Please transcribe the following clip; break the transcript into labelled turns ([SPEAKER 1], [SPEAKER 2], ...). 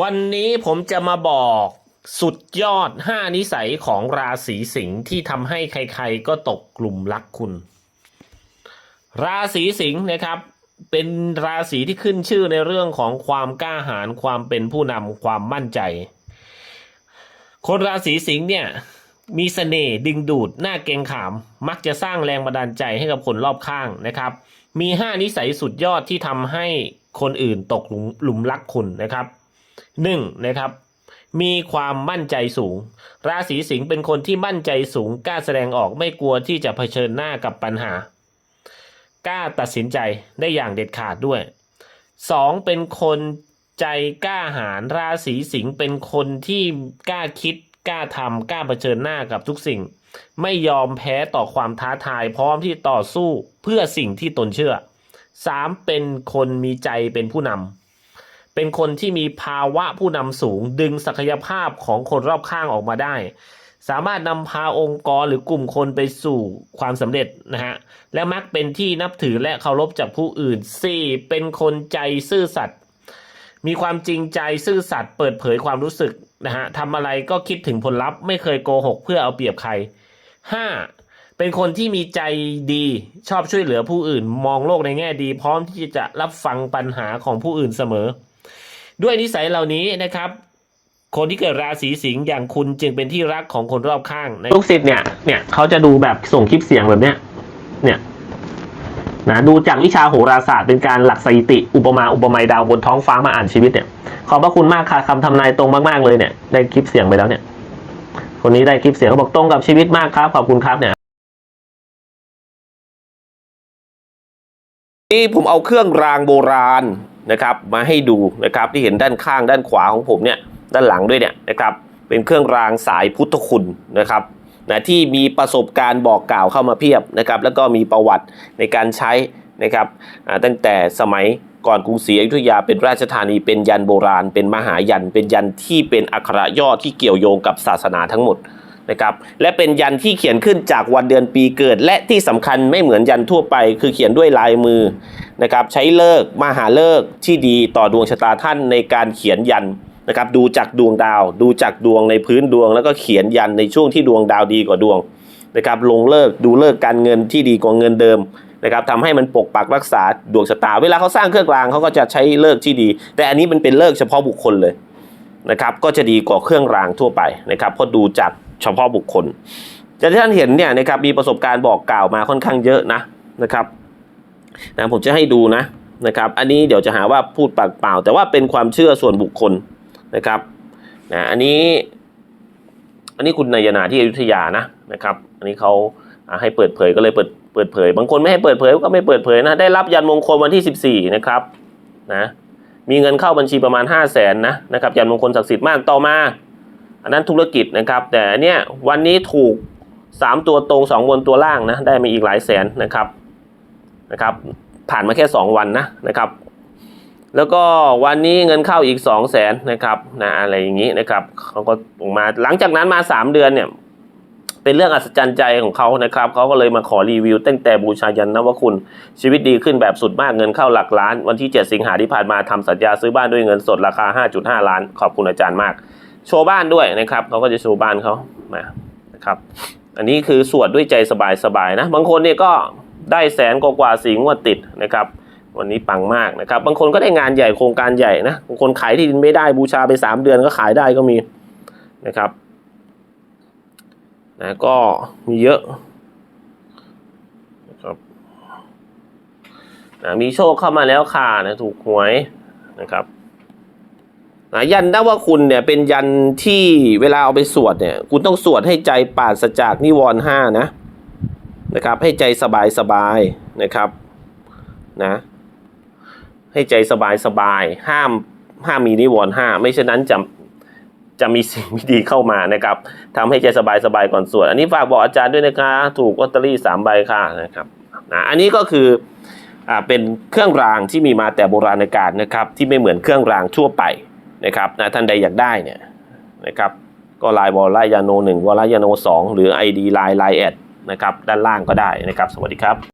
[SPEAKER 1] วันนี้ผมจะมาบอกสุดยอด 5 นิสัยของราศีสิงห์ที่ทำให้ใครๆ ก็ตกกลุ่มรักคุณ ราศีสิงห์นะครับ เป็นราศีที่ขึ้นชื่อในเรื่องของความกล้าหาญความเป็นผู้นำความมั่นใจ คนราศีสิงห์เนี่ยมีเสน่ห์ดึงดูดหน้าเกงขาม มักจะสร้างแรงบันดาลใจให้กับคนรอบข้างนะครับ มี 5 นิสัยสุดยอดที่ทำให้คนอื่นตกหลุมรักคุณนะครับ หนึ่งนะครับมีความมั่นใจสูง ราศีสิงห์เป็นคนที่มั่นใจสูงกล้าแสดงออกไม่กลัวที่จะเผชิญหน้ากับปัญหากล้าตัดสินใจได้อย่างเด็ดขาดด้วยสองเป็นคนใจกล้าหาญราศีสิงห์เป็นคนที่กล้าคิดกล้าทำกล้าเผชิญหน้ากับทุกสิ่ง ไม่ยอมแพ้ต่อความท้าทายพร้อมที่ต่อสู้เพื่อสิ่งที่ตนเชื่อสามเป็นคนมีใจเป็นผู้นำ เป็นคนที่มีภาวะผู้นำสูง ดึงศักยภาพของคนรอบข้างออกมาได้ สามารถนำพาองค์กรหรือกลุ่มคนไปสู่ความสำเร็จนะฮะ และมักเป็นที่นับถือและเคารพจากผู้อื่น 4. เป็นคนใจซื่อสัตย์มีความจริงใจซื่อสัตย์เปิดเผยความรู้สึกนะฮะทำอะไรก็คิดถึงผลลัพธ์ไม่เคยโกหกเพื่อเอาเปรียบใคร 5. เป็นคนที่มีใจดีชอบช่วยเหลือผู้อื่น มองโลกในแง่ดี พร้อมที่จะรับฟังปัญหาของผู้อื่นเสมอ ด้วยนิสัยเหล่านี้นะครับ คนที่เกิดราศีสิงห์อย่างคุณจึงเป็นที่รักของคนรอบข้างลูกศิษย์เนี่ย เนี่ยเขาจะดูแบบส่งคลิปเสียงแบบเนี้ย เนี่ยนะดูจากวิชาโหราศาสตร์เป็นการหลักสถิติ อุปมาอุปไมยดาวบนท้องฟ้ามาอ่านชีวิตเนี่ย ขอบพระคุณมากค่ะคำทำนายตรงมากๆเลยเนี่ย ได้คลิปเสียงไปแล้วเนี่ย คนนี้ได้คลิปเสียงเขาบอกตรงกับชีวิตมากครับ ขอบคุณครับเนี่ยนี่ผมเอาเครื่องรางโบราณ นะครับมาให้ดูนะครับที่เห็นด้านข้างด้านขวาของผมเนี่ยด้านหลังด้วยเนี่ยนะครับเป็นเครื่องรางสายพุทธคุณนะครับนะที่มีประสบการณ์บอกกล่าวเข้ามาเพียบนะครับแล้วก็มีประวัติในการใช้นะครับตั้งแต่สมัยก่อนกรุงศรีอยุธยาเป็นราชธานีเป็นยันโบราณ เป็นมหายัน เป็นยันที่เป็นอักขระย่อที่เกี่ยวโยงกับศาสนาทั้งหมด นะครับและเป็นยันที่เขียนขึ้นจากวันเดือนปีเกิด และที่สำคัญไม่เหมือนยันทั่วไป คือเขียนด้วยลายมือนะครับใช้เลิกมหาเลิกที่ดีต่อดวงชะตาท่านในการเขียนยันนะครับดูจากดวงดาว ดูจากดวงในพื้นดวง แล้วก็เขียนยันในช่วงที่ดวงดาวดีกว่าดวงนะครับลงเลิกดูเลิกการเงินที่ดีกว่าเงินเดิมนะครับทำให้มันปกปักรักษาดวงชะตา เวลาเขาสร้างเครื่องรางเขาก็จะใช้เลิกที่ดี แต่อันนี้มันเป็นเลิกเฉพาะบุคคลเลยนะครับก็จะดีกว่าเครื่องรางทั่วไปนะครับเพราะดูจาก เฉพาะบุคคลแต่ที่ท่านเห็นเนี่ยนะครับมีประสบการณ์บอกกล่าวมาค่อนข้างเยอะนะนะครับนะผมจะให้ดูนะนะครับ อันนี้เดี๋ยวจะหาว่าพูดปากเปล่า แต่ว่าเป็นความเชื่อส่วนบุคคลนะครับนะอันนี้ อันนี้คุณนายนาที่อยุธยานะนะครับ อันนี้เขาให้เปิดเผยก็เลยเปิดเปิดเผย บางคนไม่ให้เปิดเผยก็ไม่เปิดเผยนะได้รับยันมงคลวันที่ 14 นะครับนะมีเงินเข้าบัญชีประมาณ 5 0 0แสนนะนะครับยันมงคลศักดิ์สิทธิ์มากต่อมา อันนั้นธุรกิจนะครับ แต่เนี่ยวันนี้ถูก 3 ตัวตรง 2 บนตัวล่างนะ ได้มาอีกหลายแสนนะครับนะครับผ่านมาแค่ 2 วันนะนะครับ แล้วก็วันนี้เงินเข้าอีก 2 0 0แสนนะครับนะอะไรอย่างนี้นะครับเขาก็ออกมาหลังจากนั้นมา 3 เดือนเนี่ยเป็นเรื่องอัศจรรย์ใจของเขานะครับ เขาก็เลยมาขอรีวิว ตั้งแต่บูชายันนวคุณชีวิตดีขึ้นแบบสุดมากเงินเข้าหลักล้าน วันที่ 7 สิงหาที่ผ่านมาทำสัญญาซื้อบ้านด้วยเงินสดราคา 5.5 ล้าน ขอบคุณอาจารย์มาก โชว์บ้านด้วยนะครับเขาก็จะโชว์บ้านเขามานะครับ อันนี้คือสวดด้วยใจสบายๆนะ บางคนเนี่ยก็ได้แสนกว่าสีงวดติดนะครับ วันนี้ปังมากนะครับ บางคนก็ได้งานใหญ่โครงการใหญ่นะบางคนขายที่ดินไม่ได้บูชาไป 3 เดือนก็ขายได้ก็มีนะครับนะก็มีเยอะนะครับนะมีโชคเข้ามาแล้วค่ะนะถูกหวยนะครับ นะยันนว่าคุณเนี่ยเป็นยันที่เวลาเอาไปสวดเนี่ย คุณต้องสวดให้ใจปราศจากนิวรณ์ห้านะนะครับ ให้ใจสบายสบายนะครับนะให้ใจสบายสบายห้ามห้ามมีนิวรณ์ห้าไม่เช่นนั้นจะจะมีสิ่งไม่ดีเข้ามานะครับทำให้ใจสบายๆก่อนสวด อันนี้ฝากบอกอาจารย์ด้วยนะคะ ถูกลอตเตอรี่สามใบค่ะนะครับนะอันนี้ก็คืออ่าเป็นเครื่องรางที่มีมาแต่โบราณกาลนะครับ ที่ไม่เหมือนเครื่องรางทั่วไป นะครับนะท่านใดอยากได้เนี่ยนะครับก็ไลน์วอลไลยาโนหนึ่งวอลไลยาโนสองหรือ ID ไลน์ไลน์แอดนะครับด้านล่างก็ได้นะครับ สวัสดีครับ